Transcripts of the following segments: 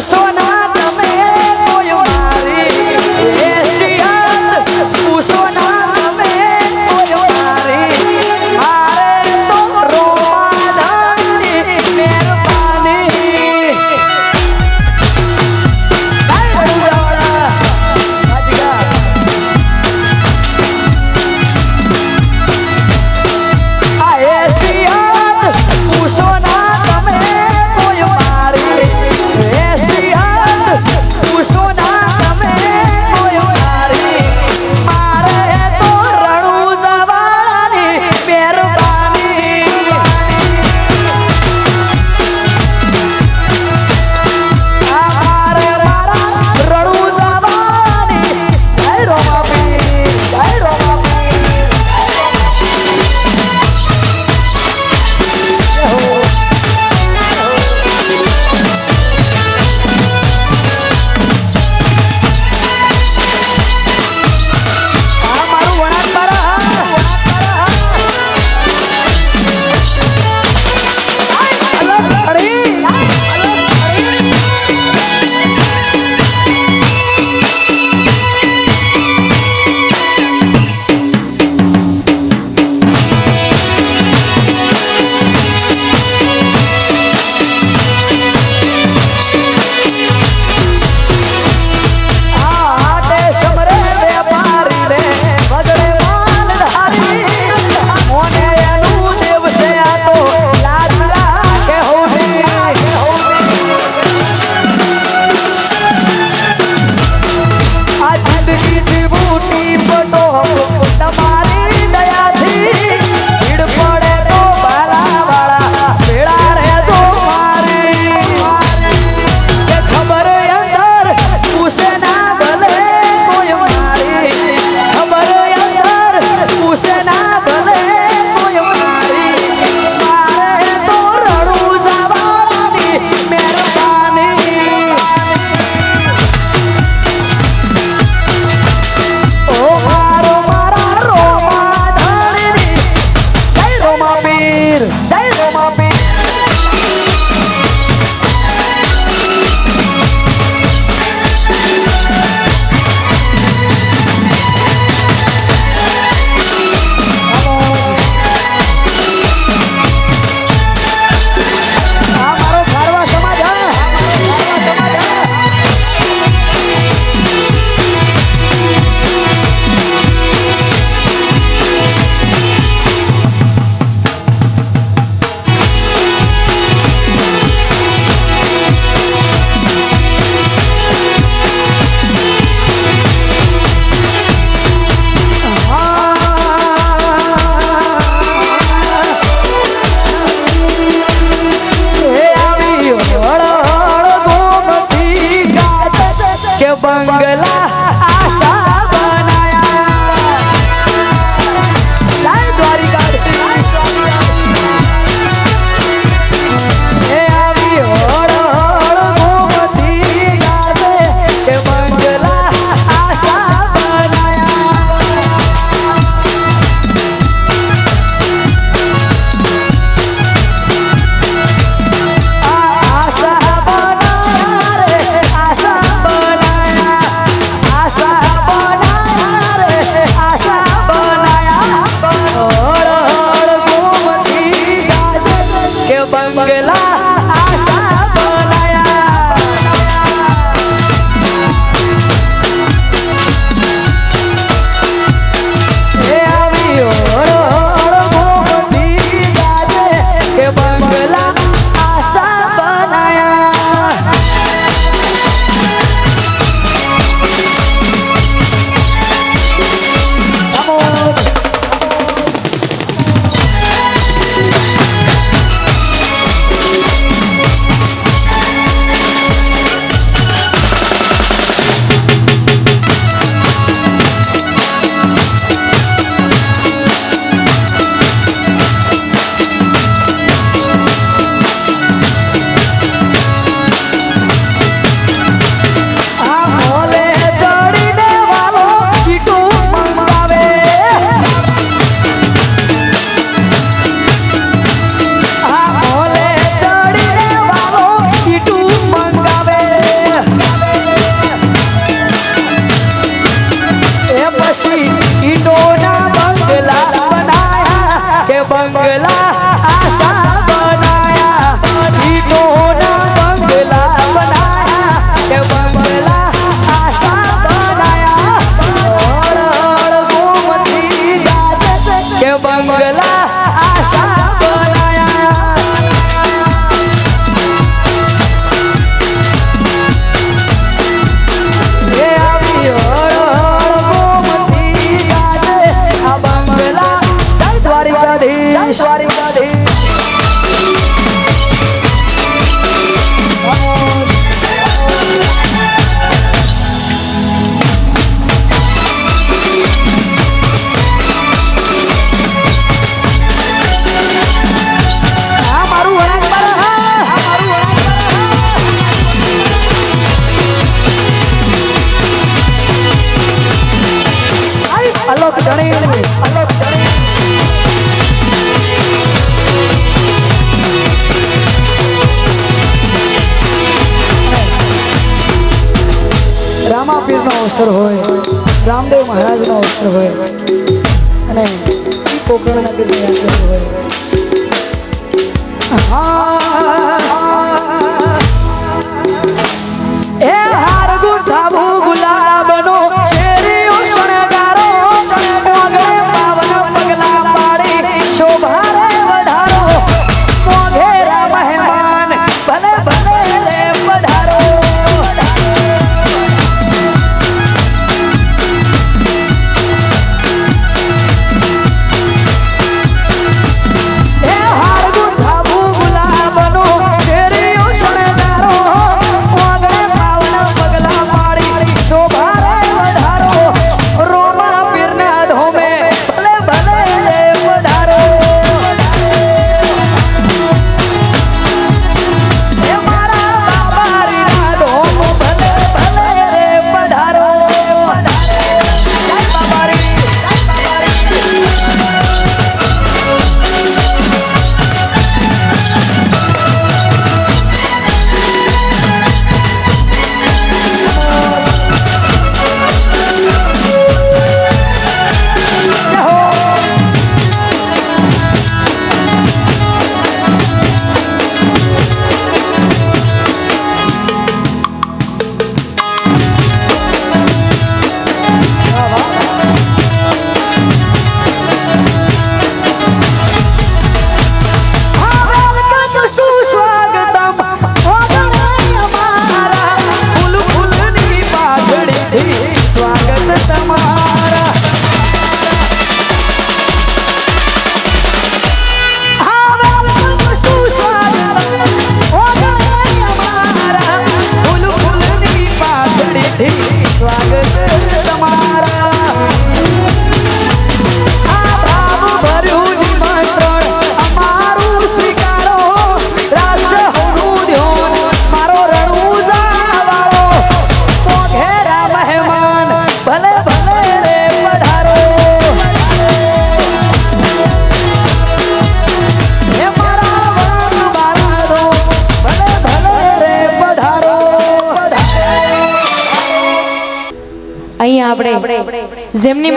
discussões મહારાજનો અવસર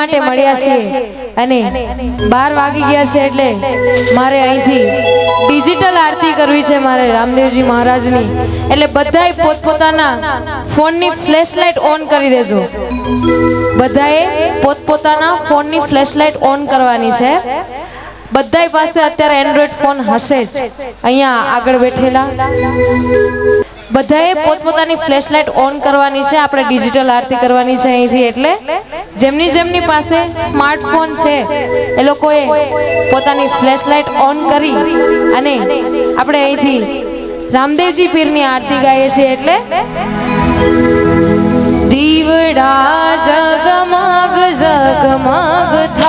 માટે મળ્યા છીએ. અને બાર વાગી ગયા છે એટલે મારે અહીંથી ડિજિટલ આરતી કરવી છે મારે રામદેવજી મહારાજની. એટલે બધાય પોતપોતાના ફોનની ફ્લેશ લાઇટ ઓન કરી દેજો. બધાએ પોતપોતાના ફોનની ફ્લેશ લાઇટ ઓન કરવાની છે. બધાય પાસે અત્યારે એન્ડ્રોઈડ ફોન હશે જ. અહીંયા આગળ બેઠેલા. બધાએ પોતપોતાની ફ્લેશલાઇટ ઓન કરવાની છે આપણે ડિજિટલ આરતી કરવાની છે અહીંથી એટલે જેમની જેમની પાસે સ્માર્ટફોન છે એ લોકોએ પોતાની ફ્લેશલાઇટ ઓન કરી અને આપણે અહીંથી રામદેવજી પીરની આરતી ગાઈએ છીએ એટલે દીવડા જગમગ જગમગ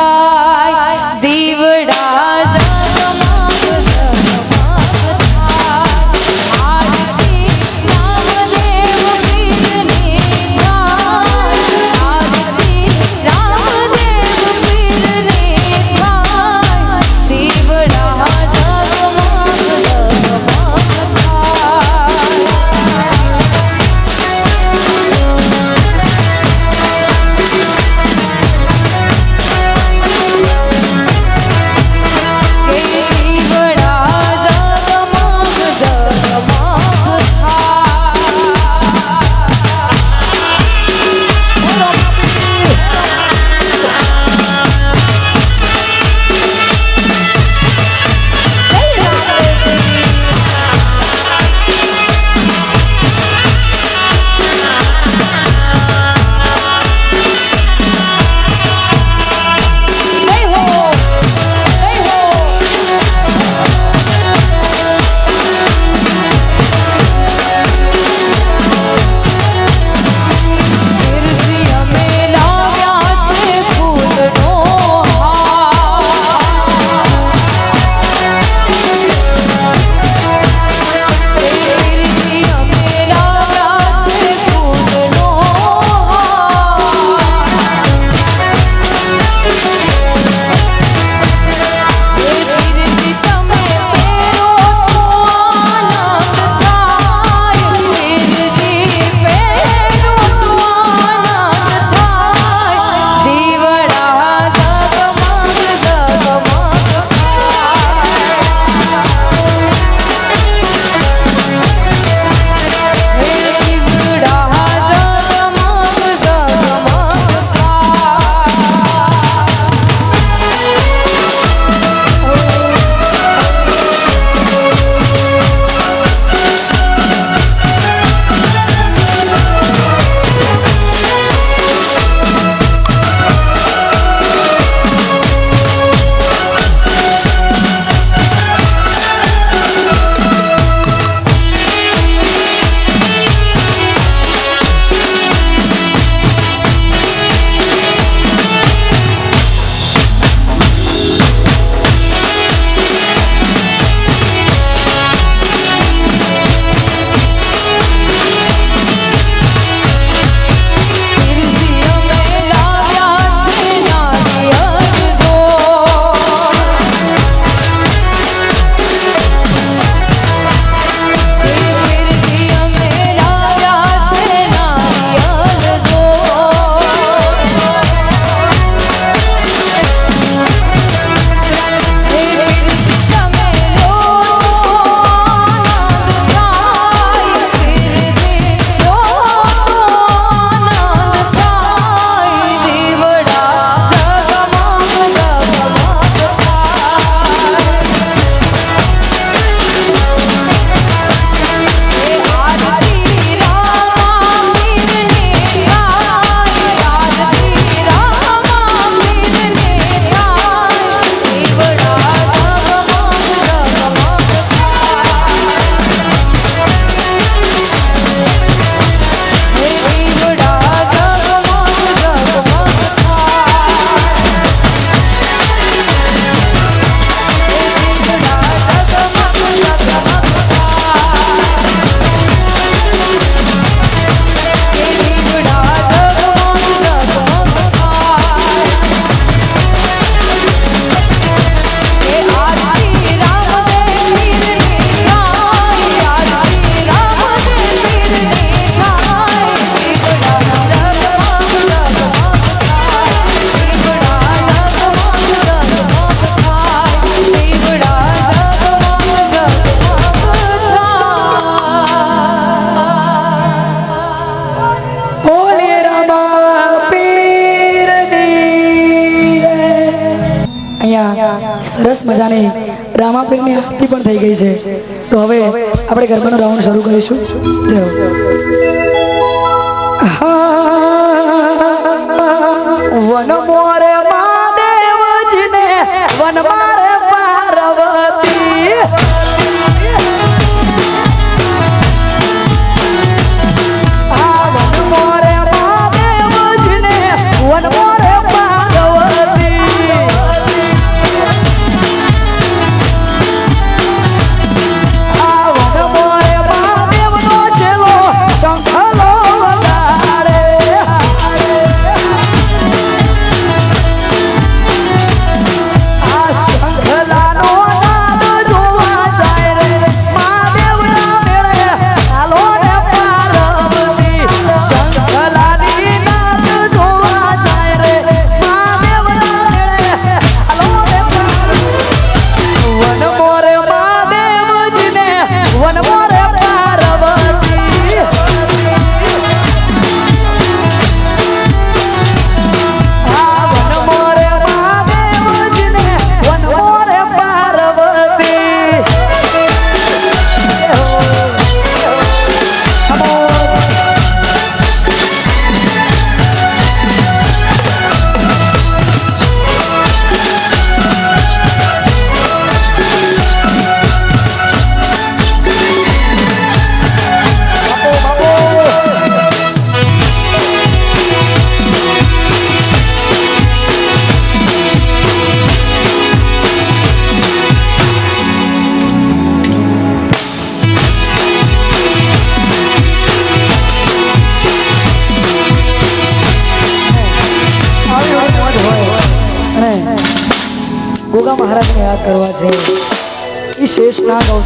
આ ફિલ્મની આરતી પણ થઈ ગઈ છે. તો હવે આપણે ગરબાનો રાઉન્ડ શરૂ કરીશું. જય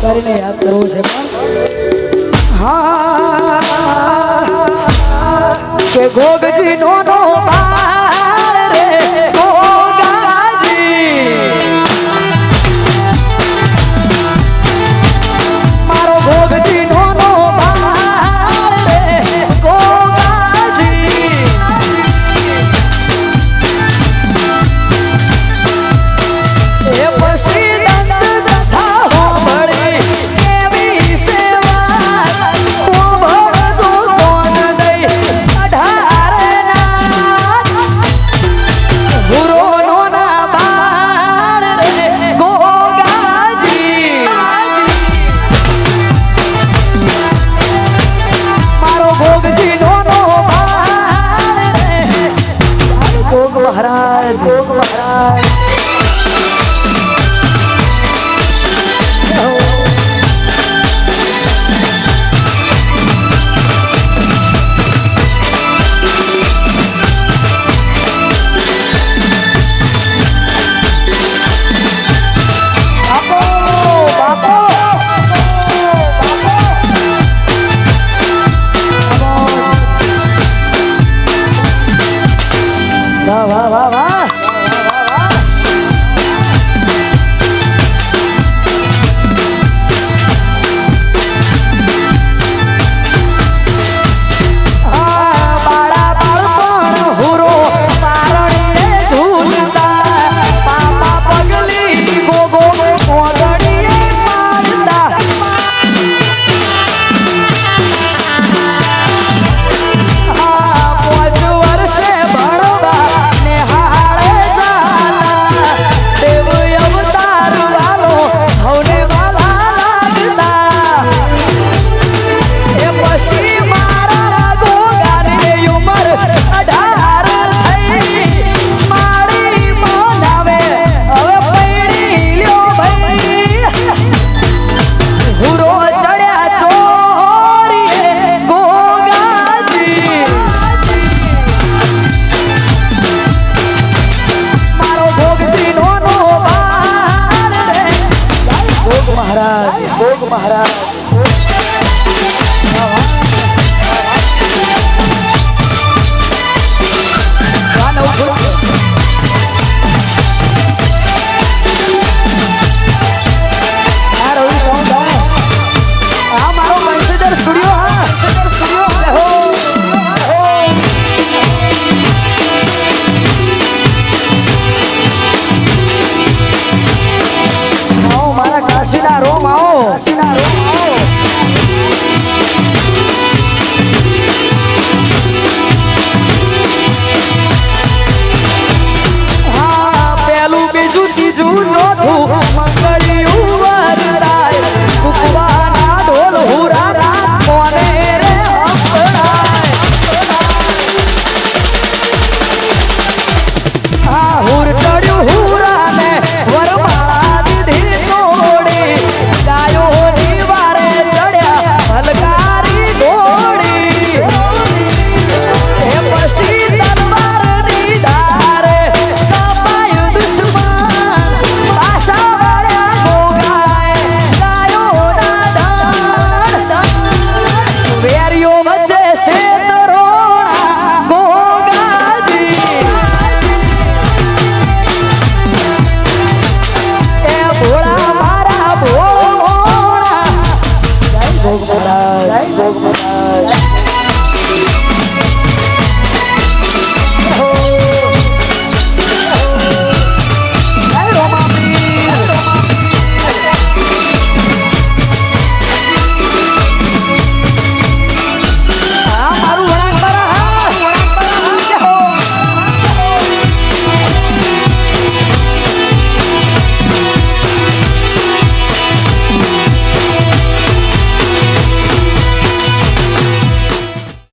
કરીને યાદ કરવો છે હા? કે ગોગજી નો નો